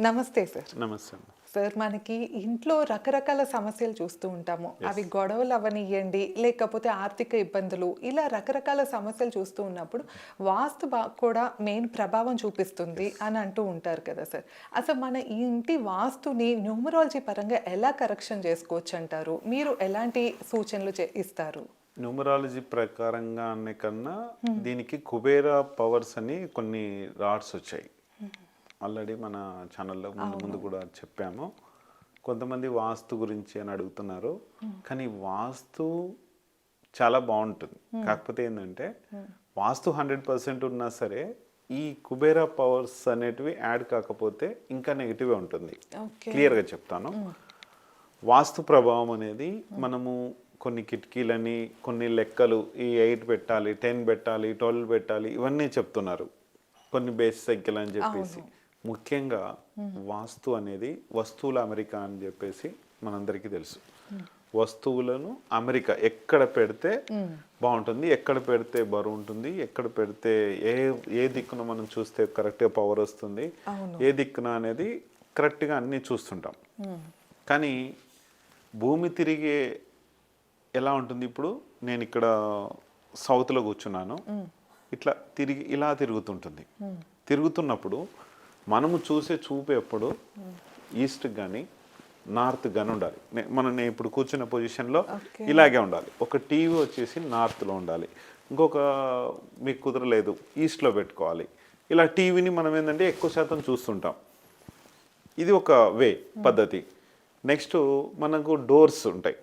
నమస్తే సార్. నమస్తే. సార్ మనకి ఇంట్లో రకరకాల సమస్యలు చూస్తూ ఉంటాము. అవి గొడవలు అవనియండి లేకపోతే ఆర్థిక ఇబ్బందులు ఇలా రకరకాల సమస్యలు చూస్తూ ఉన్నప్పుడు వాస్తు కూడా మెయిన్ ప్రభావం చూపిస్తుంది అని అంటూ ఉంటారు కదా సార్. అసలు మన ఈ ఇంటి వాస్తుని న్యూమరాలజీ పరంగా ఎలా కరెక్షన్ చేసుకోవచ్చు అంటారు మీరు ఎలాంటి సూచనలు ఇస్తారు? న్యూమరాలజీ ప్రకారంగా అనే కన్నా దీనికి కుబేరా పవర్స్ అని కొన్ని రాడ్స్ వచ్చాయి. ఆల్రెడీ మన ఛానల్లో ముందు ముందు కూడా చెప్పాము. కొంతమంది వాస్తు గురించి అని అడుగుతున్నారు. కానీ వాస్తు చాలా బాగుంటుంది. కాకపోతే ఏంటంటే వాస్తు హండ్రెడ్ పర్సెంట్ ఉన్నా సరే ఈ కుబేరా పవర్స్ అనేటివి యాడ్ కాకపోతే ఇంకా నెగిటివ్ ఉంటుంది. క్లియర్గా చెప్తాను. వాస్తు ప్రభావం అనేది మనము కొన్ని కిటికీలని కొన్ని లెక్కలు ఈ ఎయిట్ పెట్టాలి టెన్ పెట్టాలి ట్వెల్వ్ పెట్టాలి ఇవన్నీ చెప్తున్నారు. కొన్ని బేస్ సంఖ్యలు అని చెప్పేసి. ముఖ్యంగా వాస్తు అనేది వస్తువుల అమెరికా అని చెప్పేసి మనందరికీ తెలుసు. వస్తువులను అమెరికా ఎక్కడ పెడితే బాగుంటుంది ఎక్కడ పెడితే బరువు ఉంటుంది ఎక్కడ పెడితే ఏ ఏ దిక్కున మనం చూస్తే కరెక్ట్గా పవర్ వస్తుంది ఏ దిక్కున అనేది కరెక్ట్గా అన్నీ చూస్తుంటాం. కానీ భూమి తిరిగే ఎలా ఉంటుంది ఇప్పుడు? నేను ఇక్కడ సౌత్లో కూర్చున్నాను. ఇట్లా తిరిగి ఇలా తిరుగుతుంటుంది. తిరుగుతున్నప్పుడు మనము చూసే చూపు ఎప్పుడు? ఈస్ట్ కానీ నార్త్ కానీ ఉండాలి. మనం నేను ఇప్పుడు కూర్చున్న పొజిషన్లో. ఇలాగే ఉండాలి. ఒక టీవీ వచ్చేసి నార్త్లో ఉండాలి. ఇంకొక మీకు కుదరలేదు ఈస్ట్లో పెట్టుకోవాలి. ఇలా టీవీని మనం ఏంటంటే ఎక్కువ శాతం చూస్తుంటాం. ఇది ఒక వే పద్ధతి. నెక్స్ట్ మనకు డోర్స్ ఉంటాయి.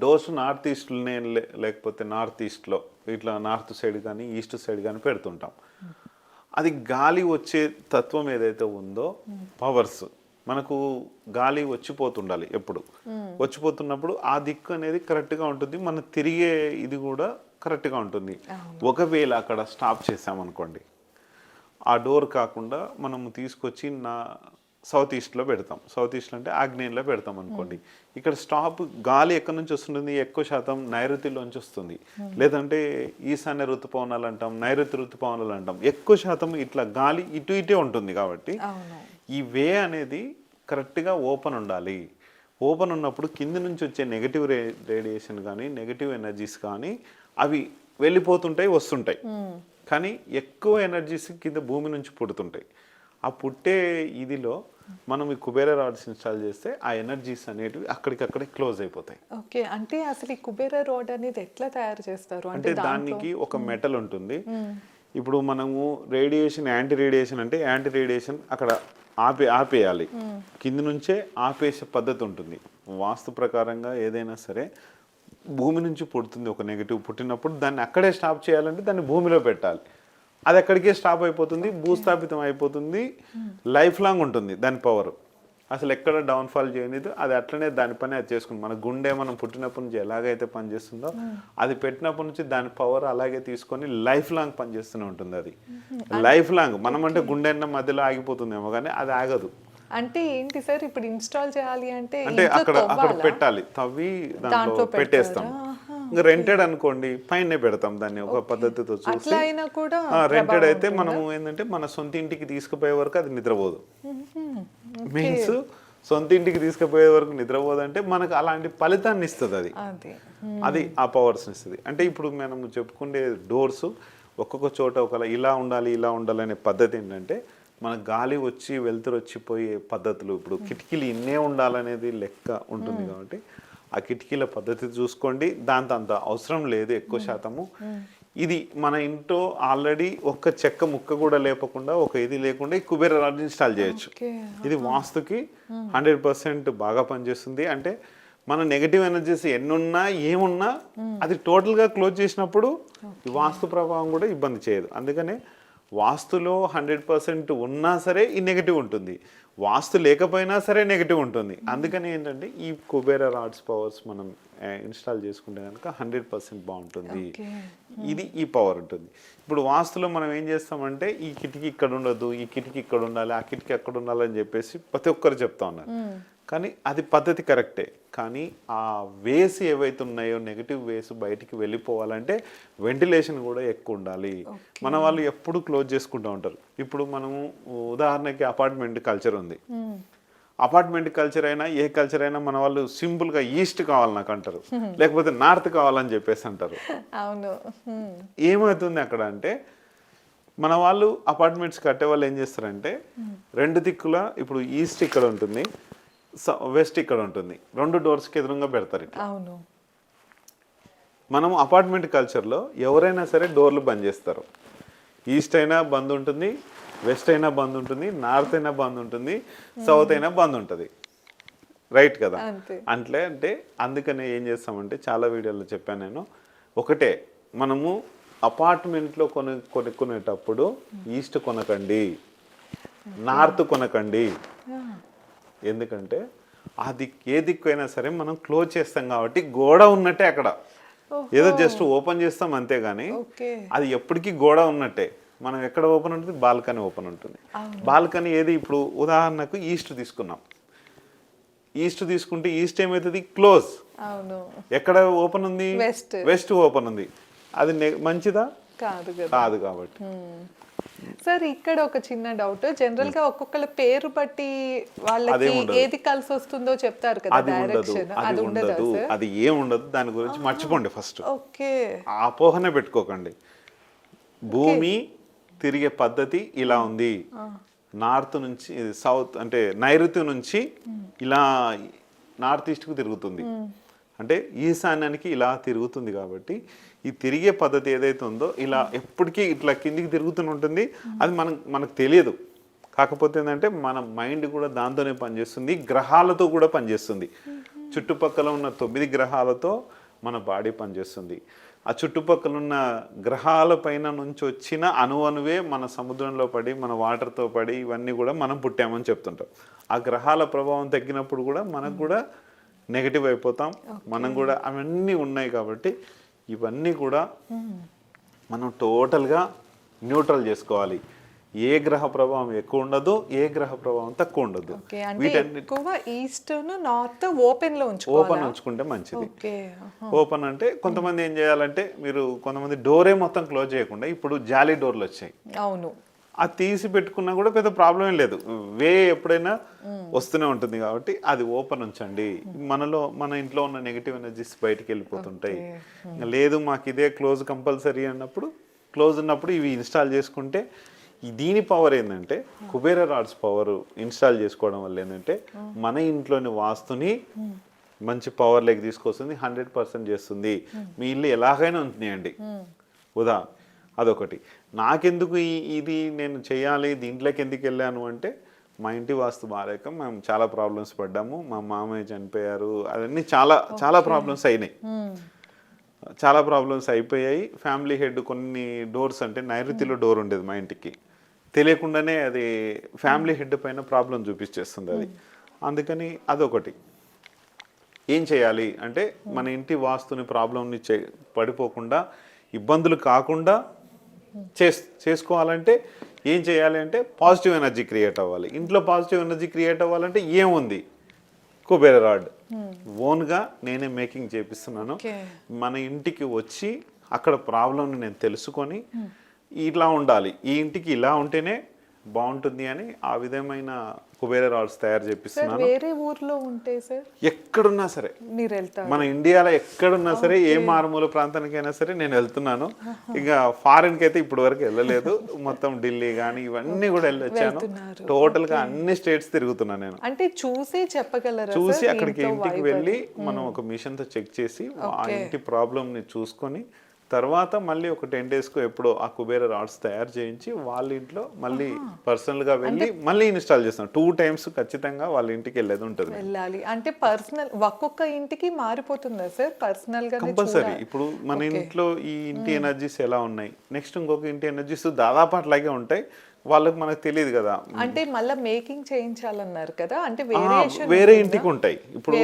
డోర్స్ నార్త్ ఈస్ట్లోనే లేకపోతే నార్త్ ఈస్ట్లో ఇట్లా నార్త్ సైడ్ కానీ ఈస్ట్ సైడ్ కానీ పెడుతుంటాం. అది గాలి వచ్చే తత్వం ఏదైతే ఉందో పవర్స్. మనకు గాలి వచ్చిపోతుండాలి ఎప్పుడు. వచ్చిపోతున్నప్పుడు ఆ దిక్కు అనేది కరెక్ట్గా ఉంటుంది. మన తిరిగే ఇది కూడా కరెక్ట్గా ఉంటుంది. ఒకవేళ అక్కడ స్టాప్ చేసామనుకోండి ఆ డోర్ కాకుండా మనం తీసుకొచ్చి నా సౌత్ ఈస్ట్లో పెడతాం. సౌత్ ఈస్ట్ అంటే ఆగ్నేయంలో పెడతాం అనుకోండి. ఇక్కడ స్టాప్ గాలి ఎక్కడి నుంచి వస్తుంది ఎక్కువ శాతం నైరుతిలోంచి వస్తుంది. లేదంటే ఈశాన్య ఋతుపవనాలు అంటాం నైరుతి ఋతుపవనాలు అంటాం. ఎక్కువ శాతం ఇట్లా గాలి ఇటు ఇటే ఉంటుంది కాబట్టి ఈ వే అనేది కరెక్ట్గా ఓపెన్ ఉండాలి. ఓపెన్ ఉన్నప్పుడు కింద నుంచి వచ్చే నెగటివ్ రే రేడియేషన్ కానీ నెగటివ్ ఎనర్జీస్ కానీ అవి వెళ్ళిపోతుంటాయి వస్తుంటాయి. కానీ ఎక్కువ ఎనర్జీస్ కింద భూమి నుంచి పుడుతుంటాయి. ఆ పుట్టే ఇదిలో మనం ఈ కుబేర రాడ్స్ ఇన్స్టాల్ చేస్తే ఆ ఎనర్జీస్ అనేటివి అక్కడికక్కడే క్లోజ్ అయిపోతాయి. ఓకే అంటే అసలు ఈ కుబేర రోడ్ అనేది ఎట్లా తయారు చేస్తారు? అంటే దానికి ఒక మెటల్ ఉంటుంది. ఇప్పుడు మనము రేడియేషన్ యాంటీ రేడియేషన్ అంటే యాంటీ రేడియేషన్ అక్కడ ఆపే ఆపేయాలి. కింది నుంచే ఆపేసే పద్ధతి ఉంటుంది. వాస్తు ప్రకారంగా ఏదైనా సరే భూమి నుంచి పుడుతుంది ఒక నెగిటివ్ పుట్టినప్పుడు దాన్ని అక్కడే స్టాప్ చేయాలంటే దాన్ని భూమిలో పెట్టాలి. అది అక్కడికే స్టాప్ అయిపోతుంది భూస్థాపితం అయిపోతుంది లైఫ్ లాంగ్ ఉంటుంది దాని పవర్ అసలు ఎక్కడ డౌన్ఫాల్ చేయనిది అది అట్లనే దాని పని అది చేసుకుంది. మన గుండె మనం పుట్టినప్పటి నుంచి ఎలాగైతే పనిచేస్తుందో అది పెట్టినప్పటి నుంచి దాని పవర్ అలాగే తీసుకొని లైఫ్ లాంగ్ పనిచేస్తూనే ఉంటుంది అది. లైఫ్ లాంగ్ మనం అంటే గుండె మధ్యలో ఆగిపోతుందేమో కానీ అది ఆగదు. అంటే ఏంటి సార్ ఇప్పుడు ఇన్స్టాల్ చేయాలి అంటే అంటే అక్కడ అక్కడ? పెట్టాలి. తవ్వి దాంట్లో పెట్టేస్తాం. ఇంకా రెంటెడ్ అనుకోండి పైనే పెడతాం దాన్ని ఒక పద్ధతితో చూసి. రెంటెడ్ అయితే మనము ఏంటంటే మన సొంత ఇంటికి తీసుకుపోయే వరకు అది నిద్రపోదు. మీన్స్ సొంత ఇంటికి తీసుకుపోయే వరకు నిద్రపోదు అంటే మనకు అలాంటి ఫలితాన్ని ఇస్తుంది అది. అది. ఆ పవర్స్ ఇస్తుంది. అంటే ఇప్పుడు మనం చెప్పుకునే డోర్స్ ఒక్కొక్క చోట ఒక ఇలా ఉండాలి ఇలా ఉండాలి అనే పద్ధతి ఏంటంటే మన గాలి వచ్చి వెలుతురు వచ్చిపోయే పద్ధతులు. ఇప్పుడు కిటికీలు ఇన్నే ఉండాలనేది లెక్క ఉంటుంది కాబట్టి ఆ కిటికీల పద్ధతి చూసుకోండి. దాంతో అంత అవసరం లేదు ఎక్కువ శాతము. ఇది మన ఇంట్లో ఆల్రెడీ ఒక్క చెక్క ముక్క కూడా లేపకుండా ఒక ఇది లేకుండా ఈ కుబేర రాడ్ ఇన్స్టాల్ చేయొచ్చు. ఇది వాస్తుకి హండ్రెడ్ పర్సెంట్ బాగా పనిచేస్తుంది. అంటే మన నెగటివ్ ఎనర్జీస్ ఎన్నున్నా ఏమున్నా అది టోటల్గా క్లోజ్ చేసినప్పుడు ఈ వాస్తు ప్రభావం కూడా ఇబ్బంది చేయదు. అందుకనే వాస్తులో హండ్రెడ్ పర్సెంట్ ఉన్నా సరే ఈ నెగటివ్ ఉంటుంది. వాస్తు లేకపోయినా సరే నెగటివ్ ఉంటుంది. అందుకని ఏంటంటే ఈ కుబేర రాడ్స్ పవర్స్ మనం ఇన్స్టాల్ చేసుకుంటే కనుక హండ్రెడ్ పర్సెంట్ బాగుంటుంది. ఇది ఈ పవర్ ఉంటుంది. ఇప్పుడు వాస్తులో మనం ఏం చేస్తామంటే ఈ కిటికీ ఇక్కడ ఉండదు ఈ కిటికీ ఇక్కడ ఉండాలి ఆ కిటికీ అక్కడ ఉండాలి అని చెప్పేసి ప్రతి ఒక్కరు చెప్తా ఉన్నారు. కానీ అది పద్ధతి కరెక్టే. కానీ ఆ వేస్ ఏవైతే ఉన్నాయో నెగిటివ్ వేస్ బయటికి వెళ్ళిపోవాలంటే వెంటిలేషన్ కూడా ఎక్కువ ఉండాలి. మన వాళ్ళు ఎప్పుడు క్లోజ్ చేసుకుంటూ ఉంటారు. ఇప్పుడు మనము ఉదాహరణకి అపార్ట్మెంట్ కల్చర్ ఉంది. అపార్ట్మెంట్ కల్చర్ అయినా ఏ కల్చర్ అయినా మన వాళ్ళు సింపుల్గా ఈస్ట్ కావాలి నాకు అంటారు. లేకపోతే నార్త్ కావాలని చెప్పేసి అంటారు. అవును. ఏమవుతుంది అక్కడ అంటే మన వాళ్ళు అపార్ట్మెంట్స్ కట్టే వాళ్ళు ఏం చేస్తారంటే రెండు దిక్కుల ఇప్పుడు ఈస్ట్ ఇక్కడ ఉంటుంది. వెస్ట్ ఇక్కడ ఉంటుంది. రెండు డోర్స్కి ఎదురుగా పెడతారు ఇట్లా. అవును. మనం అపార్ట్మెంట్ కల్చర్లో ఎవరైనా సరే డోర్లు బంద్ చేస్తారు. ఈస్ట్ అయినా బంద్ ఉంటుంది వెస్ట్ అయినా బంద్ ఉంటుంది నార్త్ అయినా బంద్ ఉంటుంది సౌత్ అయినా బంద్ ఉంటుంది. రైట్ కదా. అంటే అంటే అందుకనే ఏం చేస్తామంటే చాలా వీడియోలో చెప్పాను నేను. ఒకటే మనము అపార్ట్మెంట్లో కొను కొనుక్కునేటప్పుడు ఈస్ట్ కొనకండి నార్త్ కొనకండి. ఎందుకంటే ఆ దిక్కు ఏ దిక్కు అయినా సరే మనం క్లోజ్ చేస్తాం కాబట్టి గోడ ఉన్నట్టే అక్కడ. ఏదో జస్ట్ ఓపెన్ చేస్తాం అంతే కానీ అది ఎప్పటికీ గోడ ఉన్నట్టే. మనం ఎక్కడ ఓపెన్ ఉంటుంది? బాల్కనీ ఓపెన్ ఉంటుంది. బాల్కనీ ఏది? ఇప్పుడు ఉదాహరణకు ఈస్ట్ తీసుకున్నాం. ఈస్ట్ తీసుకుంటే ఈస్ట్ ఏమవుతుంది క్లోజ్. ఎక్కడ ఓపెన్ ఉంది. వెస్ట్. ఓపెన్ ఉంది. అది మంచిదా? కాదు కదా. కాబట్టి. సార్ ఇక్కడ ఒక చిన్న డౌట్. జనరల్గా ఒక్కొక్కళ్ళ పేరు బట్టి వాళ్ళకి. ఏది కలిసి వస్తుందో చెప్తారు కదా అది ఉండదు. అది ఉండదా అది ఏం ఉండదు. దాని గురించి మర్చిపోండి ఫస్ట్. ఓకే. ఆ అపోహనే పెట్టుకోకండి. భూమి తిరిగే పద్ధతి ఇలా ఉంది. నార్త్ నుంచి సౌత్ అంటే నైరుతి నుంచి ఇలా నార్త్ ఈస్ట్కు తిరుగుతుంది. అంటే ఈశాన్యానికి ఇలా తిరుగుతుంది కాబట్టి ఈ తిరిగే పద్ధతి ఏదైతే ఉందో ఇలా ఎప్పటికీ ఇట్లా కిందికి తిరుగుతూనే ఉంటుంది. అది మనం మనకు తెలియదు. కాకపోతే ఏంటంటే మన మైండ్ కూడా దాంతోనే పనిచేస్తుంది. గ్రహాలతో కూడా పనిచేస్తుంది. చుట్టుపక్కల ఉన్న తొమ్మిది గ్రహాలతో మన బాడీ పనిచేస్తుంది. ఆ చుట్టుపక్కల ఉన్న గ్రహాల పైన నుంచి వచ్చిన అణువణువే మన సముద్రంలో పడి మన వాటర్తో పడి ఇవన్నీ కూడా మనం పుట్టామని చెప్తుంటాం. ఆ గ్రహాల ప్రభావం తగ్గినప్పుడు కూడా మనకు కూడా నెగటివ్ అయిపోతాం. మనం కూడా అవన్నీ ఉన్నాయి కాబట్టి ఇవన్నీ కూడా మనం టోటల్గా న్యూట్రల్ చేసుకోవాలి. ఏ గ్రహ ప్రభావం ఎక్కువ ఉండదు ఏ గ్రహ ప్రభావం తక్కువ ఉండదు. నార్త్ ఓపెన్లో ఓపెన్ ఉంచుకుంటే మంచిది. ఓపెన్ అంటే కొంతమంది ఏం చేయాలంటే మీరు కొంతమంది డోరే మొత్తం క్లోజ్ చేయకుండా ఇప్పుడు జాలీ డోర్లు వచ్చాయి. అవును. అది తీసి పెట్టుకున్నా కూడా పెద్ద ప్రాబ్లం ఏం లేదు. వే ఎప్పుడైనా వస్తూనే ఉంటుంది కాబట్టి అది ఓపెన్ ఉంచండి. మనలో మన ఇంట్లో ఉన్న నెగిటివ్ ఎనర్జీస్ బయటికి వెళ్ళిపోతుంటాయి. లేదు మాకు ఇదే క్లోజ్ కంపల్సరీ అన్నప్పుడు క్లోజ్ ఉన్నప్పుడు ఇవి ఇన్స్టాల్ చేసుకుంటే దీని పవర్ ఏంటంటే కుబేర రాడ్స్ పవర్ ఇన్స్టాల్ చేసుకోవడం వల్ల ఏంటంటే మన ఇంట్లోని వాస్తుని మంచి పవర్ లెగ్ తీసుకొస్తుంది హండ్రెడ్ పర్సెంట్ చేస్తుంది. మీ ఇల్లు ఎలాగైనా ఉంటున్నాయండి. ఉదా అదొకటి. నాకెందుకు ఈ ఇది నేను చేయాలి దీంట్లోకి ఎందుకు వెళ్ళాను అంటే మా ఇంటి వాస్తు బాగాలేక మేము చాలా ప్రాబ్లమ్స్ పడ్డాము మా మామయ్య చనిపోయారు అవన్నీ చాలా చాలా ప్రాబ్లమ్స్ అయినాయి. చాలా ప్రాబ్లమ్స్ అయిపోయాయి. ఫ్యామిలీ హెడ్ కొన్ని డోర్స్ అంటే నైరుతిలో డోర్ ఉండేది మా ఇంటికి. తెలియకుండానే అది ఫ్యామిలీ హెడ్ పైన ప్రాబ్లం చూపించేస్తుంది అది. అందుకని అదొకటి. ఏం చేయాలి అంటే మన ఇంటి వాస్తుని ప్రాబ్లంని చే పడిపోకుండా ఇబ్బందులు కాకుండా చేసుకోవాలంటే ఏం చేయాలి అంటే పాజిటివ్ ఎనర్జీ క్రియేట్ అవ్వాలి. ఇంట్లో పాజిటివ్ ఎనర్జీ క్రియేట్ అవ్వాలంటే ఏముంది? కుబేర రాడ్. ఓన్గా నేనే మేకింగ్ చేపిస్తున్నాను. మన ఇంటికి వచ్చి అక్కడ ప్రాబ్లంని నేను తెలుసుకొని ఇట్లా ఉండాలి. ఈ ఇంటికి ఇలా ఉంటేనే బాగుంటుంది అని ఆ విధమైన కుబేర రాడ్స్ తయారు చేపిస్తున్నాను. వేరే ఊర్లో ఉంటే సార్? ఎక్కడున్నా సరే. మీరు వెళ్తారు? మన ఇండియాలో ఎక్కడున్నా సరే ఏ మారుమూల ప్రాంతానికైనా సరే నేను వెళ్తున్నాను. ఇక ఫారిన్కి అయితే ఇప్పటి వరకు వెళ్ళలేదు. మొత్తం ఢిల్లీ కానీ ఇవన్నీ కూడా వెళ్ళొచ్చాను. టోటల్గా అన్ని స్టేట్స్ తిరుగుతున్నాను నేను. అంటే చూసి చెప్పగలరా చూసి అక్కడికి ఇంటికి వెళ్ళి మనం ఒక మిషన్తో చెక్ చేసి ఆ ఇంటి ప్రాబ్లమ్ని చూసుకొని తర్వాత మళ్ళీ ఒక టెన్ డేస్కు ఎప్పుడో ఆ కుబేర రాడ్స్ తయారు చేయించి వాళ్ళ ఇంట్లో మళ్ళీ పర్సనల్గా వెళ్ళి మళ్ళీ ఇన్స్టాల్ చేస్తాం టూ టైమ్స్ ఖచ్చితంగా వాళ్ళ ఇంటికి వెళ్ళేది ఉంటుంది. వెళ్ళాలి. అంటే పర్సనల్ ఒక్కొక్క ఇంటికి మారిపోతుందా సార్? పర్సనల్గా కంపల్సరీ ఇప్పుడు మన ఇంట్లో ఈ ఇంటి ఎనర్జీస్ ఎలా ఉన్నాయి? నెక్స్ట్ ఇంకొక ఇంటి ఎనర్జీస్ దాదాపు అట్లాగే ఉంటాయి. వాళ్ళకి మనకు తెలియదు కదా. అంటే మళ్ళీ మేకింగ్ చేయించాలన్నారు కదా. అంటే వేరే ఇంటికి ఉంటాయి ఇప్పుడు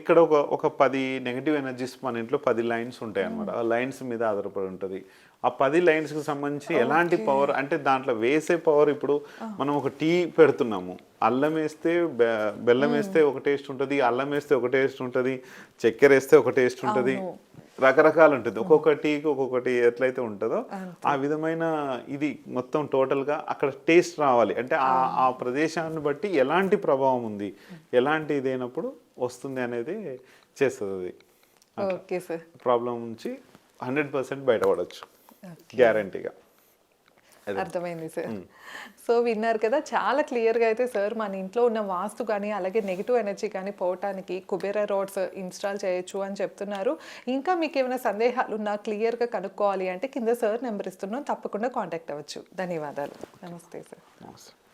ఇక్కడ ఒక ఒక పది నెగటివ్ ఎనర్జీస్ మన ఇంట్లో పది లైన్స్ ఉంటాయి అనమాట ఆ లైన్స్ మీద ఆధారపడి ఉంటుంది. ఆ పది లైన్స్కి సంబంధించి ఎలాంటి పవర్ అంటే దాంట్లో వేసే పవర్ ఇప్పుడు మనం ఒక టీ పెడుతున్నాము. అల్లం వేస్తే బెల్లం వేస్తే ఒక టేస్ట్ ఉంటుంది. అల్లం వేస్తే ఒక టేస్ట్ ఉంటుంది. చక్కెర వేస్తే ఒక టేస్ట్ ఉంటుంది. రకరకాలు ఉంటుంది ఒక్కొక్క టీకి ఒక్కొక్కటి ఎట్లయితే ఉంటుందో ఆ విధమైన ఇది మొత్తం total గా అక్కడ టేస్ట్ రావాలి. అంటే ఆ ఆ ప్రదేశాన్ని బట్టి ఎలాంటి ప్రభావం ఉంది ఎలాంటి ఇదైనప్పుడు వస్తుంది అనేది చేస్తుంది అది. ప్రాబ్లం నుంచి హండ్రెడ్ పర్సెంట్ బయటపడవచ్చు గ్యారంటీగా. అర్థమైంది సార్. సో విన్నారు కదా చాలా క్లియర్గా అయితే సార్ మన ఇంట్లో ఉన్న వాస్తు కానీ అలాగే నెగిటివ్ ఎనర్జీ కానీ పోవటానికి కుబేరా రోడ్స్ ఇన్స్టాల్ చేయొచ్చు అని చెప్తున్నారు. ఇంకా మీకు ఏమైనా సందేహాలు ఉన్నా క్లియర్గా కనుక్కోవాలి అంటే కింద సార్ నెంబర్ ఇస్తున్నాం తప్పకుండా కాంటాక్ట్ అవ్వచ్చు. ధన్యవాదాలు. నమస్తే సార్. నమస్తే.